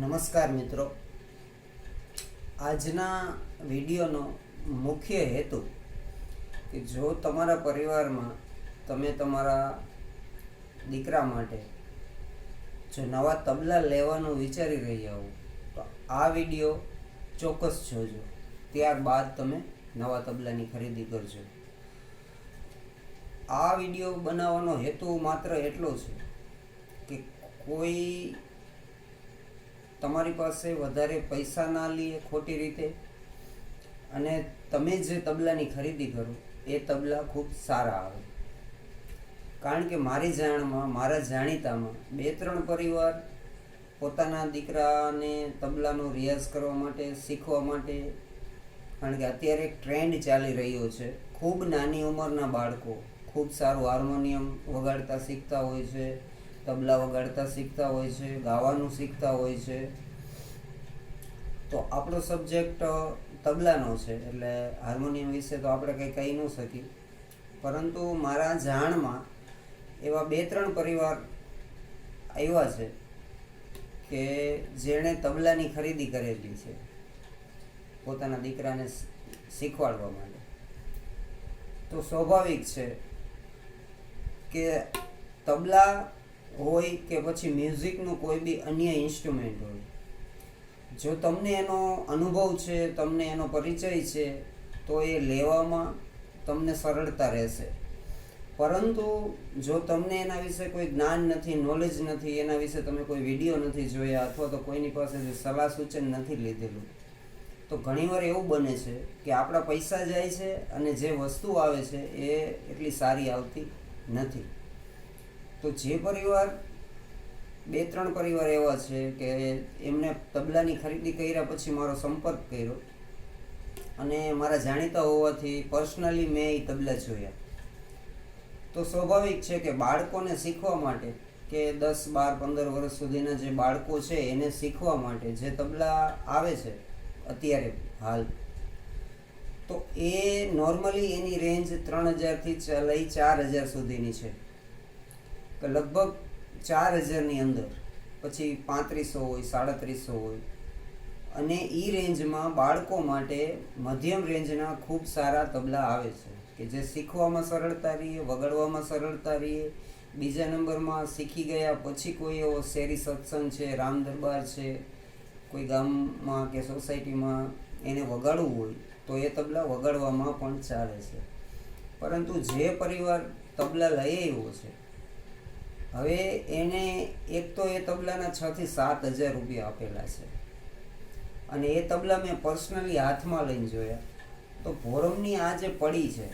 નમસ્કાર મિત્રો. આજના વિડીયોનો મુખ્ય હેતુ કે જો તમારા પરિવારમાં તમે તમારા દીકરા માટે જો નવા તબલા લેવાનું વિચારી રહ્યા હો, તો આ વીડિયો ચોક્કસ જોજો. ત્યારબાદ તમે નવા તબલાની ખરીદી કરજો. આ વીડિયો બનાવવાનો હેતુ માત્ર એટલો છે કે કોઈ તમારી પાસે વધારે પૈસા ના લઈએ ખોટી રીતે? અને તમે જે તબલાની ખરીદી કરો, એ તબલા ખૂબ સારા આવે. કારણ કે મારી જાણમાં, મારા જાણીતામાં બે ત્રણ પરિવાર પોતાના દીકરાને તબલાનો રિયાઝ કરવા માટે, શીખવા માટે, કારણ કે અત્યારે એક ટ્રેન્ડ ચાલી રહ્યો છે. ખૂબ નાની ઉંમરના બાળકો ખૂબ સારું હાર્મોનિયમ વગાડતા શીખતા હોય છે. તબલા વગાડતા શીખતા હોય છે, ગાવાનું શીખતા હોય છે. તો આપણો સબ્જેક્ટ તબલાનો છે, એટલે હાર્મોનિયમ વિશે તો આપણે કંઈ કહી ન શકીએ. પરંતુ મારા જાણમાં એવા બે ત્રણ પરિવાર આવ્યા છે કે જેણે તબલાની ખરીદી કરેલી છે પોતાના દીકરાને શીખવાડવા માટે. તો સ્વાભાવિક છે કે તબલા હોય કે પછી મ્યુઝિકનું કોઈ બી અન્ય ઇન્સ્ટ્રુમેન્ટ હોય. જો તમને એનો અનુભવ છે, તમને એનો પરિચય છે, તો એ લેવામાં તમને સરળતા રહેશે. પરંતુ જો તમને એના વિશે કોઈ જ્ઞાન નથી નોલેજ નથી, એના વિશે તમે કોઈ વીડિયો નથી જોયા અથવા તો કોઈની પાસેથી સલાહ સૂચન નથી લીધેલું, તો ઘણીવાર એવું બને છે કે આપણા પૈસા જાય છે અને જે વસ્તુ આવે છે એ એટલી સારી આવતી નથી. તો જે પરિવાર, બે, ત્રણ પરિવાર એવા છે કે એમને તબલાની ખરીદી કર્યા પછી મારો સંપર્ક કર્યો અને મારા જાણીતા હોવાથી પર્સનલી મેં એ તબલા જોયા. તો સ્વાભાવિક છે કે બાળકોને શીખવા માટે કે દસ, બાર, પંદર વર્ષ સુધીના જે બાળકો છે એને શીખવા માટે જે તબલા આવે છે અત્યારે હાલ, તો એ નોર્મલી એની રેન્જ ત્રણ હજારથી લઈ ચાર હજાર સુધીની છે. કે લગભગ ચાર હજારની અંદર, પછી પાંત્રીસો હોય, સાડત્રીસો હોય, અને એ રેન્જમાં બાળકો માટે મધ્યમ રેન્જના ખૂબ સારા તબલા આવે છે. કે જે શીખવામાં સરળતા રહીએ, વગાડવામાં સરળતા રહીએ, બીજા નંબરમાં શીખી ગયા પછી કોઈ એવો શેરી સત્સંગ છે, રામ દરબાર છે, કોઈ ગામમાં કે સોસાયટીમાં એને વગાડવું હોય, તો એ તબલા વગાડવામાં પણ ચાલે છે. પરંતુ જે પરિવાર તબલા લઈ આવ્યો છે હવે એને એક તો એ તબલાના છ થી સાત હજાર રૂપિયા આપેલા છે. અને એ તબલા મેં પર્સનલી હાથમાં લઈને જોયા. તો ભોરમની આ જે પડી છે,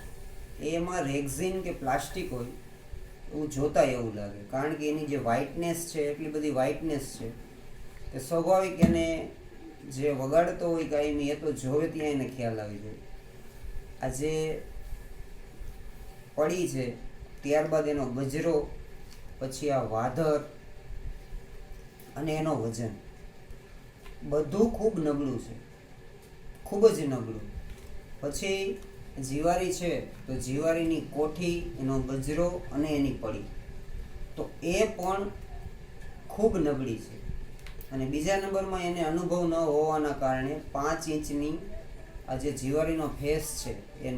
એમાં રેક્ઝિન કે પ્લાસ્ટિક હોય, એવું જોતા એવું લાગે. કારણ કે એની જે વ્હાઇટનેસ છે, એટલી બધી વ્હાઇટનેસ છે, કે સ્વાભાવિક એને જે વગાડતો હોય કાંઈ એ તો જોવે ત્યાં એને ખ્યાલ આવી જાય. આ જે પડી છે, ત્યારબાદ એનો ગજરો પછી આ વાધર અને એનો વજન. બધું ખૂબ નબળું છે. ખૂબ જ નબળું. પછી જીવારી છે, તો જીવારીની કોઠી, એનો ગજરો અને એની પડી. તો એ પણ ખૂબ નબળી છે. અને બીજા નંબરમાં એને અનુભવ ન હોવાના કારણે પાંચ ઇંચની આ જે જીવારીનો ફેસ છે, એ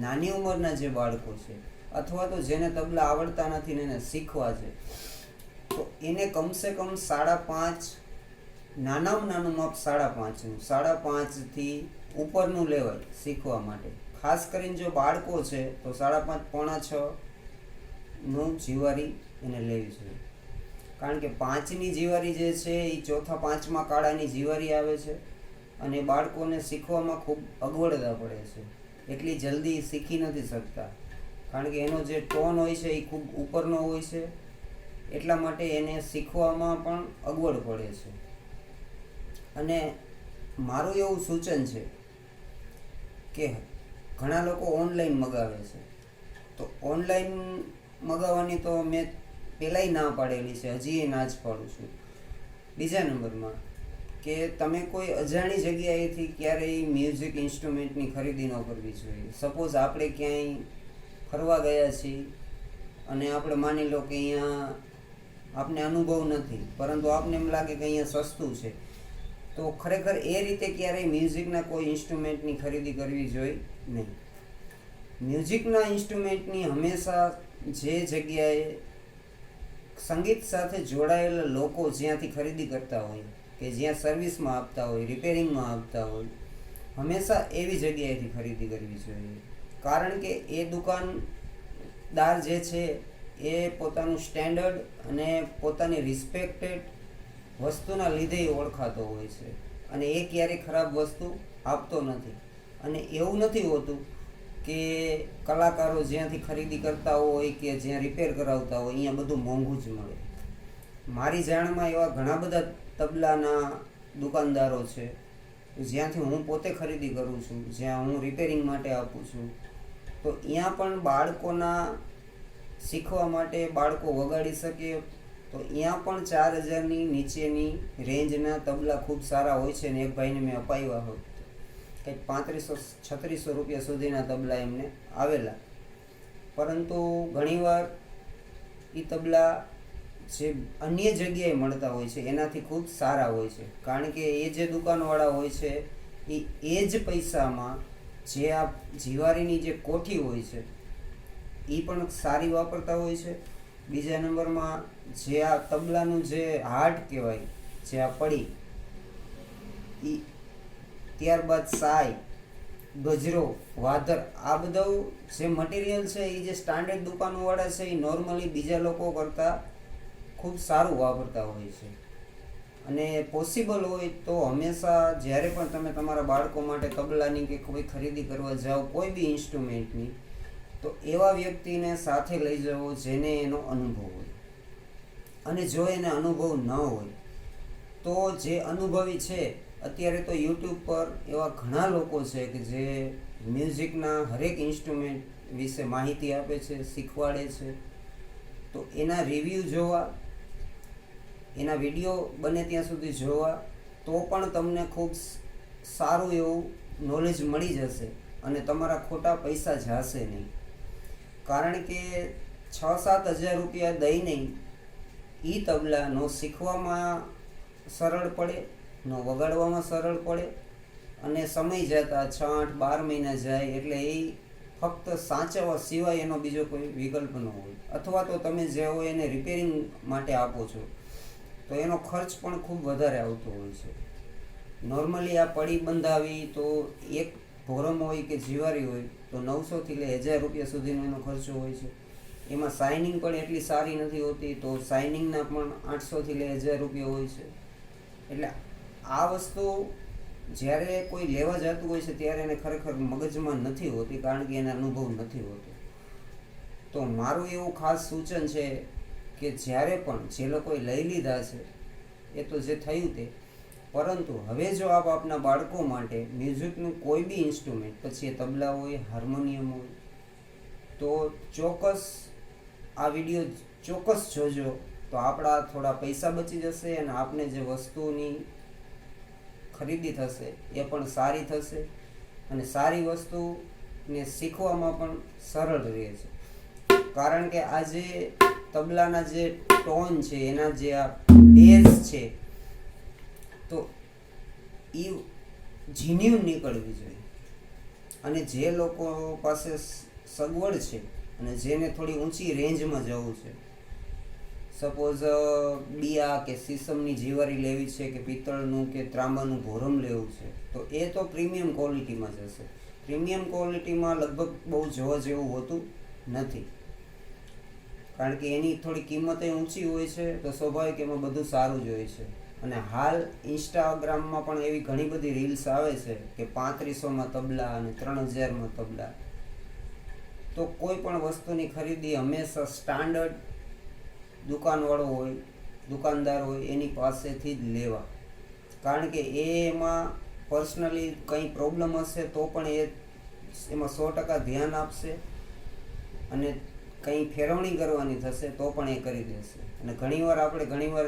નાની ઉંમરના જે બાળકો છે અથવા તો જેને તબલા આવડતા નથી ને એને શીખવા છે. તો એને કમસે કમ સાડા પાંચ, નાનામાં નાનું માપ સાડા પાંચનું, સાડા પાંચથી ઉપરનું લેવાય શીખવા માટે. ખાસ કરીને જો બાળકો છે, તો સાડા પાંચ, પોણા છ નું જીવારી એને લેવી જોઈએ. કારણ કે પાંચની જીવારી જે છે, એ ચોથા પાંચમા કાળાની જીવારી આવે છે અને બાળકોને શીખવામાં ખૂબ અગવડતા પડે છે. એટલી જલ્દી શીખી નથી શકતા. કારણ કે એનો જે ટોન હોય છે એ ખૂબ ઉપરનો હોય છે, એટલા માટે એને શીખવામાં પણ અગવડ પડે છે. અને મારું એવું સૂચન છે કે ઘણા લોકો ઓનલાઈન મગાવે છે. તો ઓનલાઈન મગાવવાની તો મેં પહેલાંય ના પાડેલી છે, હજી એ ના જ પાડું છું. બીજા નંબરમાં કે તમે કોઈ અજાણી જગ્યાએથી ક્યારેય મ્યુઝિક ઇન્સ્ટ્રુમેન્ટની ખરીદી ન કરવી જોઈએ. સપોઝ આપણે ક્યાંય ફરવા ગયા છીએ. અને આપણે માની લો કે અહીંયા આપને અનુભવ નથી, પરંતુ આપને એમ લાગે કે અહીંયા સસ્તું છે. તો ખરેખર એ રીતે ક્યારેય મ્યુઝિકના કોઈ ઇન્સ્ટ્રુમેન્ટની ખરીદી કરવી જોઈએ નહીં. મ્યુઝિકના ઇન્સ્ટ્રુમેન્ટની હંમેશા જે જગ્યાએ સંગીત સાથે જોડાયેલા લોકો જ્યાંથી ખરીદી કરતા હોય, કે જ્યાં સર્વિસમાં આપતા હોય, રિપેરિંગમાં આપતા હોય, હંમેશા એવી જગ્યાએથી ખરીદી કરવી જોઈએ. કારણ કે એ દુકાનદાર જે છે, એ પોતાનું સ્ટેન્ડર્ડ અને પોતાની રિસ્પેક્ટેડ વસ્તુના લીધે ઓળખાતો હોય છે અને એ ક્યારેય ખરાબ વસ્તુ આપતો નથી. અને એવું નથી હોતું કે કલાકારો જ્યાંથી ખરીદી કરતા હોય કે જ્યાં રિપેર કરાવતા હોય, અહીંયા બધું મોંઘું જ મળે. મારી જાણમાં એવા ઘણા બધા તબલાના દુકાનદારો છે જ્યાંથી હું પોતે ખરીદી કરું છું, જ્યાં હું રિપેરિંગ માટે આપું છું. તો અહીંયા પણ બાળકોના શીખવા માટે બાળકો વગાડી શકે. તો અહીંયા પણ ચાર હજારની નીચેની રેન્જના તબલા ખૂબ સારા હોય છે ને એક ભાઈને મેં અપાવ્યા હોય. કંઈક પાંત્રીસો, છત્રીસો રૂપિયા સુધીના તબલા એમને આવેલા. પરંતુ ઘણીવાર એ તબલા જે અન્ય જગ્યાએ મળતા હોય છે, એનાથી ખૂબ સારા હોય છે. કારણ કે એ જે દુકાનવાળા હોય છે એ એ જ પૈસામાં જે આ જીવારીની જે કોઠી હોય છે એ પણ સારી વાપરતા હોય છે. બીજા નંબરમાં જે આ તબલાનું જે હાર્ટ કહેવાય, જે આ પડી એ ત્યારબાદ સાય, ગજરો વાધર આ બધા જે મટીરિયલ છે એ જે સ્ટાન્ડર્ડ દુકાનવાળા છે એ નોર્મલી બીજા લોકો કરતાં ખૂબ સારું વાપરતા હોય છે. અને પોસિબલ હોય તો હંમેશા જ્યારે પણ તમે તમારા બાળકો માટે તબલાની કે કોઈ ખરીદી કરવા જાઓ, કોઈ બી ઇન્સ્ટ્રુમેન્ટની તો એવા વ્યક્તિને સાથે લઈ જવો જેને એનો અનુભવ હોય. અને જો એને અનુભવ ન હોય, તો જે અનુભવી છે, અત્યારે તો યુટ્યુબ પર એવા ઘણા લોકો છે કે જે મ્યુઝિકના હરેક ઇન્સ્ટ્રુમેન્ટ વિશે માહિતી આપે છે, શીખવાડે છે. તો એના રિવ્યૂ જોવા એના વીડિયો બને ત્યાં સુધી જોવા, તો પણ તમને ખૂબ સારું એવું નોલેજ મળી જશે અને તમારા ખોટા પૈસા જશે નહીં. કારણ કે છ સાત હજાર રૂપિયા દઈને એ તબલાનો શીખવામાં સરળ પડે, નો વગાડવામાં સરળ પડે અને સમય જતાં છ આઠ બાર મહિના જાય એટલે એ ફક્ત સાચવવા સિવાય એનો બીજો કોઈ વિકલ્પ ન હોય. અથવા તો તમે જે હોય એને રિપેરિંગ માટે આપો છો. તો એનો ખર્ચ પણ ખૂબ વધારે આવતો હોય છે. નોર્મલી આ પડી બંધાવી તો એક ભોરમ હોય કે જીવારી હોય તો નવસોથી લઈ હજાર રૂપિયા સુધીનો એનો ખર્ચો હોય છે. એમાં શાઇનિંગ પણ એટલી સારી નથી હોતી તો સાઇનિંગના પણ આઠસોથી લઈ હજાર રૂપિયા હોય છે. એટલે આ વસ્તુ જ્યારે કોઈ લેવા જતું હોય છે ત્યારે એને ખરેખર મગજમાં નથી હોતી કારણ કે એને અનુભવ નથી હોતો. તો મારું એવું ખાસ સૂચન છે કે જ્યારે પણ જે લોકોએ લઈ લીધા છે, એ તો જે થયું તે. પરંતુ હવે જો આપ આપના બાળકો માટે મ્યુઝિકનું કોઈ બી ઇન્સ્ટ્રુમેન્ટ, પછી એ તબલા હોય, હાર્મોનિયમ હોય, તો ચોક્કસ આ વીડિયો ચોક્કસ જોજો. તો આપણા થોડા પૈસા બચી જશે અને આપને જે વસ્તુની ખરીદી થશે, એ પણ સારી થશે. અને સારી વસ્તુને શીખવામાં પણ સરળ રહે છે. કારણ કે આ જે તબલાના જે ટોન છે, એના જે આ બેઝ છે, તો એ જીન્યુન નીકળવી જોઈએ. અને જે લોકો પાસે સગવડ છે અને જેને થોડી ઊંચી રેન્જમાં જવું છે. સપોઝ બિયા કે સીસમની જીવારી લેવી છે કે પિત્તળનું કે ત્રાંબાનું ભોરમ લેવું છે, તો એ તો પ્રીમિયમ ક્વોલિટીમાં જશે પ્રીમિયમ ક્વોલિટીમાં લગભગ બહુ જોવા જેવું હોતું નથી. કારણ કે એની થોડી કિંમત ઊંચી હોય છે, તો સ્વાભાવિક એમાં બધું સારું જ હોય છે. અને હાલ ઇન્સ્ટાગ્રામમાં પણ એવી ઘણી બધી રીલ્સ આવે છે કે પાંત્રીસોમાં તબલા અને ત્રણ હજારમાં તબલા. તો કોઈ પણ વસ્તુની ખરીદી હંમેશા સ્ટાન્ડર્ડ દુકાનવાળો હોય, દુકાનદાર હોય, એની પાસેથી જ લેવા. કારણ કે એ એમાં પર્સનલી કંઈ પ્રોબ્લેમ હશે તો પણ એ એમાં સો ટકા ધ્યાન આપશે. અને કંઈ ફેરવણી કરવાની થશે તો પણ એ કરી દેશે. અને ઘણીવાર આપણે ઘણીવાર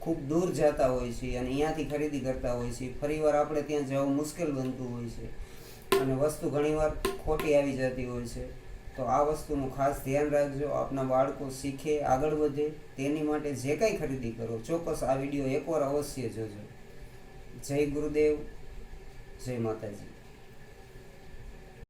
ખૂબ દૂર જતા હોય છીએ અને અહીંયાથી ખરીદી કરતા હોય છીએ. ફરીવાર આપણે ત્યાં જવું મુશ્કેલ બનતું હોય છે. અને વસ્તુ ઘણીવાર ખોટી આવી જતી હોય છે. તો આ વસ્તુનું ખાસ ધ્યાન રાખજો. આપના બાળકો શીખે, આગળ વધે, તેની માટે જે કંઈ ખરીદી કરો, ચોક્કસ આ વીડિયો એકવાર અવશ્ય જોજો. જય ગુરુદેવ, જય માતાજી.